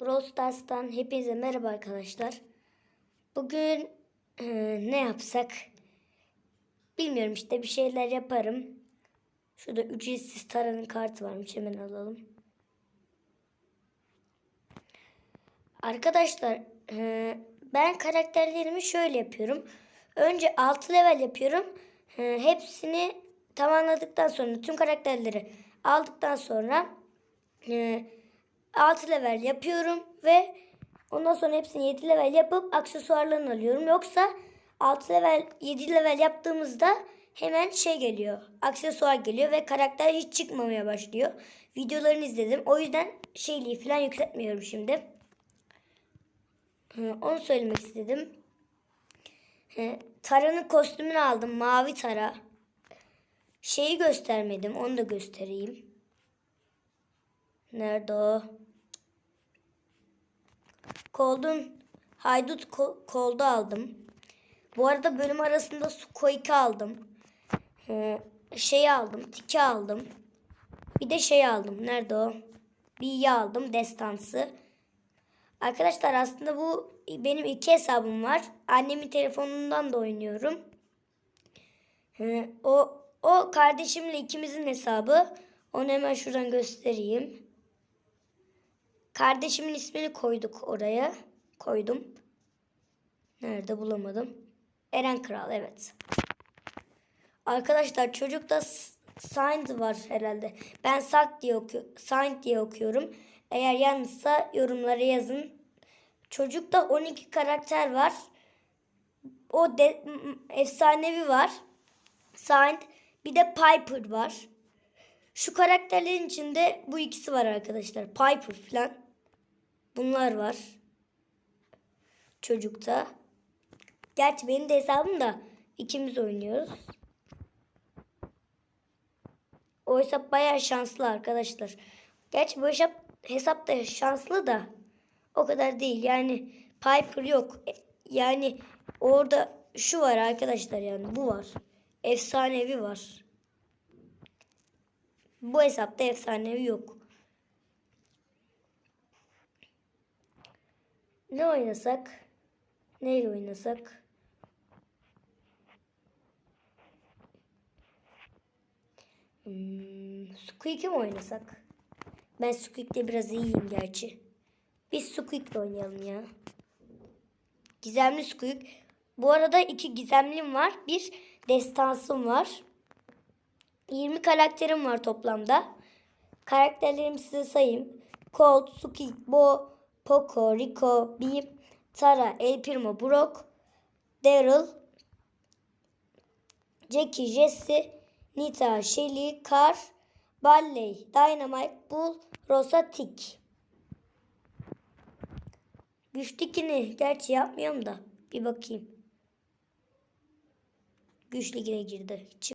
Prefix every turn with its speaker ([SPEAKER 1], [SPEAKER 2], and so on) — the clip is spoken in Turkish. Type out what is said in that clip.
[SPEAKER 1] Brawl Stars'tan hepinize merhaba arkadaşlar. Bugün e, ne yapsak? Bilmiyorum işte bir şeyler yaparım. Şurada ücretsiz Tara'nın kartı varmış hemen alalım. Arkadaşlar e, ben karakterlerimi şöyle yapıyorum. Önce 6 level yapıyorum. E, hepsini tamamladıktan sonra tüm karakterleri aldıktan sonra e, 6 level yapıyorum ve ondan sonra hepsini 7 level yapıp aksesuarlarını alıyorum. Yoksa 6 level 7 level yaptığımızda hemen şey geliyor. Aksesuar geliyor ve karakter hiç çıkmamaya başlıyor. Videolarını izledim. O yüzden şeyliği falan yükseltmiyorum şimdi. Onu söylemek istedim. Tara'nın kostümünü aldım. Mavi Tara. Şeyi göstermedim. Onu da göstereyim. Nerede o? Cold'un Haydut Cold'u aldım. Bu arada bölüm arasında Sukoik'i aldım. Ee, şey aldım. Tiki aldım. Bir de şey aldım. Nerede o? Bir yağ aldım. Destansı. Arkadaşlar aslında bu benim iki hesabım var. Annemin telefonundan da oynuyorum. Ee, o o kardeşimle ikimizin hesabı. Onu hemen şuradan göstereyim. Kardeşimin ismini koyduk oraya. Koydum. Nerede bulamadım. Eren Kral evet. Arkadaşlar çocukta S- Saint var herhalde. Ben Saint diye, oku Saint diye okuyorum. Eğer yanlışsa yorumlara yazın. Çocukta 12 karakter var. O de, efsanevi var. Saint bir de Piper var. Şu karakterlerin içinde bu ikisi var arkadaşlar. Piper falan. Bunlar var. Çocukta. Gerçi benim de hesabım da ikimiz oynuyoruz. O hesap bayağı şanslı arkadaşlar. Gerçi bu hesap, hesap da şanslı da o kadar değil. Yani Piper yok. E, Yani orada şu var arkadaşlar yani bu var. Efsanevi var. Bu hesapta efsanevi yok. Ne oynasak? Neyle oynasak? Hmm, Squeak'i mi oynasak? Ben Squeak'te biraz iyiyim gerçi. Biz Squeak'le oynayalım ya. Gizemli Squeak. Bu arada iki gizemlim var. Bir destansım var. 20 karakterim var toplamda. Karakterlerimi size sayayım. Colt, Squeak, Bo, Poco, Rico, Bee, Tara, El Primo, Brock, Daryl, Jackie, Jesse, Nita, Shelly, Car, Barley, Dynamite, Bull, Rosa, Tick. Güç dikini gerçi yapmıyorum da bir bakayım. Güç ligine girdi.